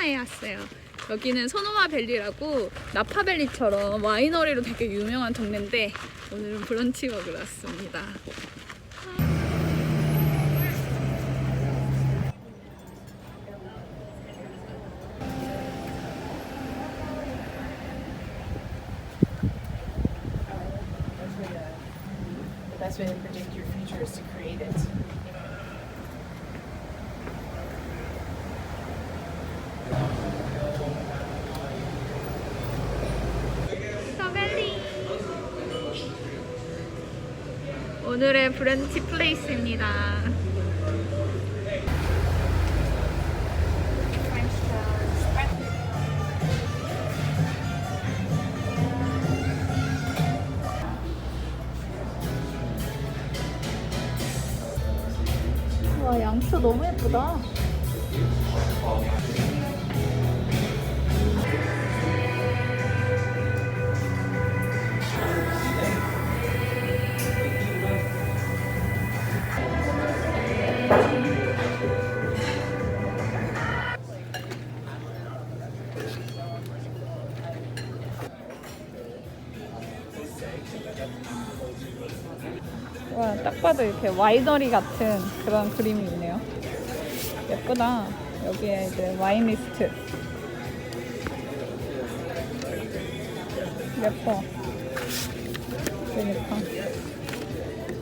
소노마에 왔어요. 여기는 소노마 밸리라고 나파 밸리처럼 와이너리로 되게 유명한 동네인데 오늘은 브런치 먹으러 왔습니다. 스타밸리 오늘의 브런치 플레이스입니다. 와 양초 너무 예쁘다. 와, 딱 봐도 이렇게 와이너리 같은 그런 그림이 있네요. 예쁘다. 여기에 이제 와인 리스트. 예뻐. 그러니까.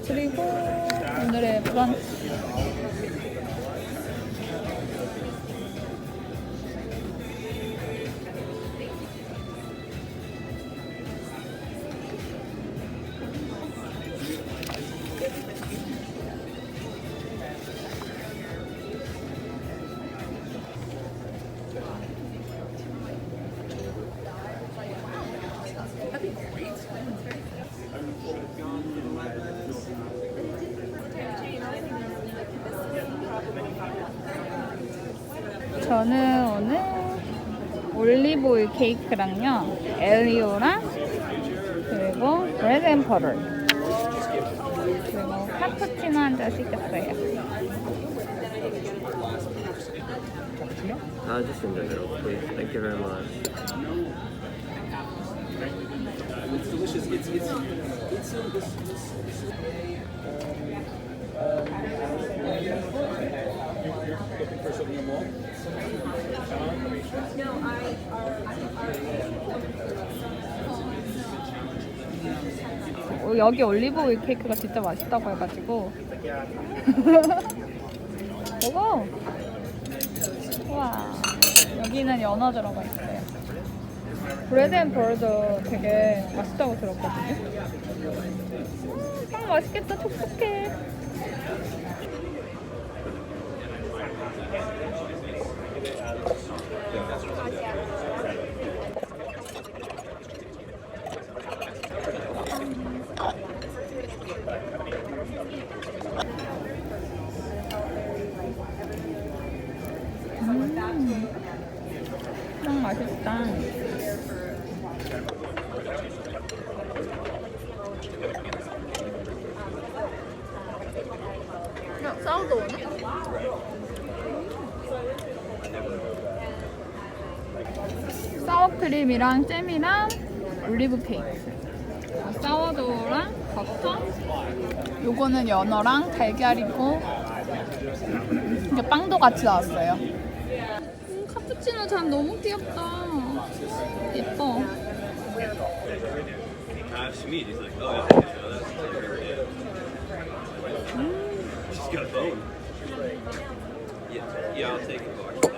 그리고 오늘의 브런치. 저는 오늘 올리브오일 케이크랑요, 엘리오랑 그리고 앤 버터 그리고 카푸치노 한 잔 시켰어요. Uh, just the middle, please. Thank you very much. 어, 여기 올리브 오일 케이크가 진짜 맛있다고 해가지고. 이거 우와 여기는 연어 들어가 있어요. 브레드 앤 버도 되게 맛있다고 들었거든요. 음, 빵 맛있겠다. 촉촉해 빵 맛있다 야, 사우도 오네? 사워크림이랑 잼이랑 올리브 케이크. 사워도우랑 버터. 요거는 연어랑 달걀이고 이게 빵도 같이 나왔어요. 음, 카푸치노 잔 너무 귀엽다. 예뻐. She's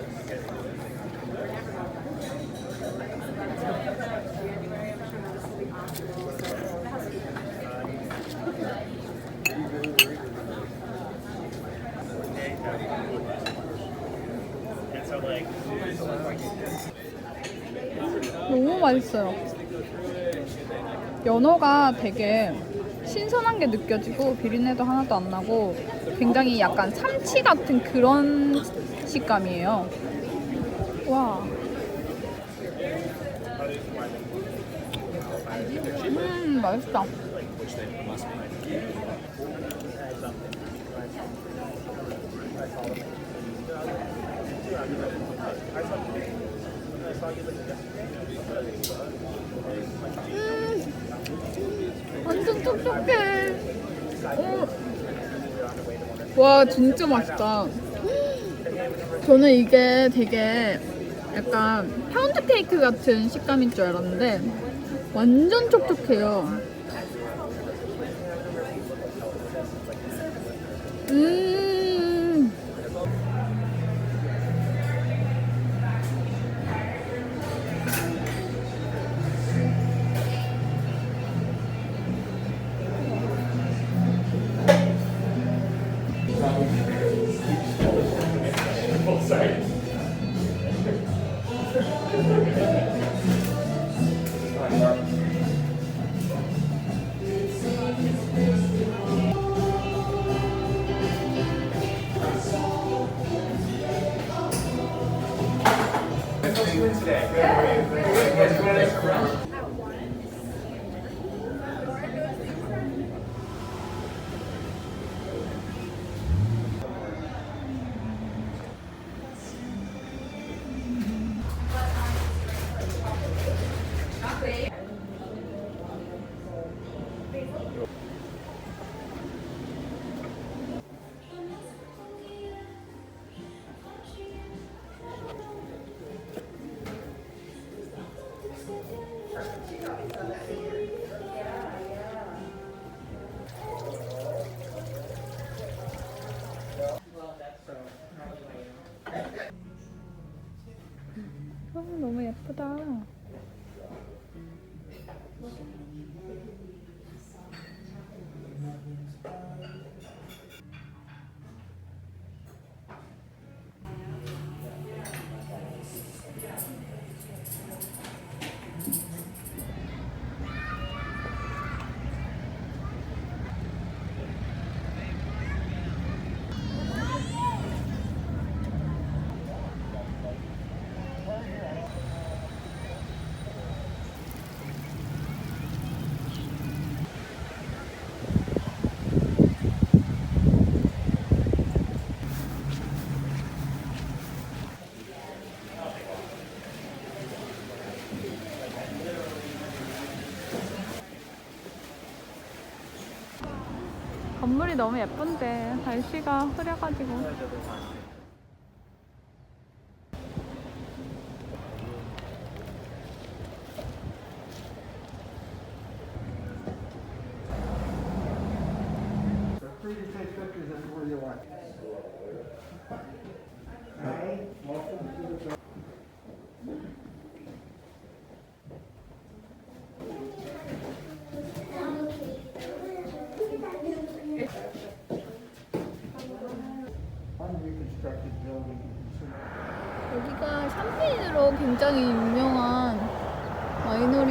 Like 맛있어요. 연어가 되게 신선한 게 느껴지고 비린내도 하나도 안 나고 굉장히 약간 삼치 같은 그런 식감이에요. 와. 음, 맛있다. 음, 완전 촉촉해. 어. 와, 진짜 맛있다. 저는 이게 되게 약간 파운드 케이크 같은 식감인 줄 알았는데 완전 촉촉해요. 음. you doing today? Good. Good. Good. Good. Good. Good. Good. 너무 예쁘다. 건물이 너무 예쁜데 날씨가 흐려가지고 Free to take pictures anywhere you want. Unreconstructed building. 여기가 샴페인으로 굉장히 유명한. 셔또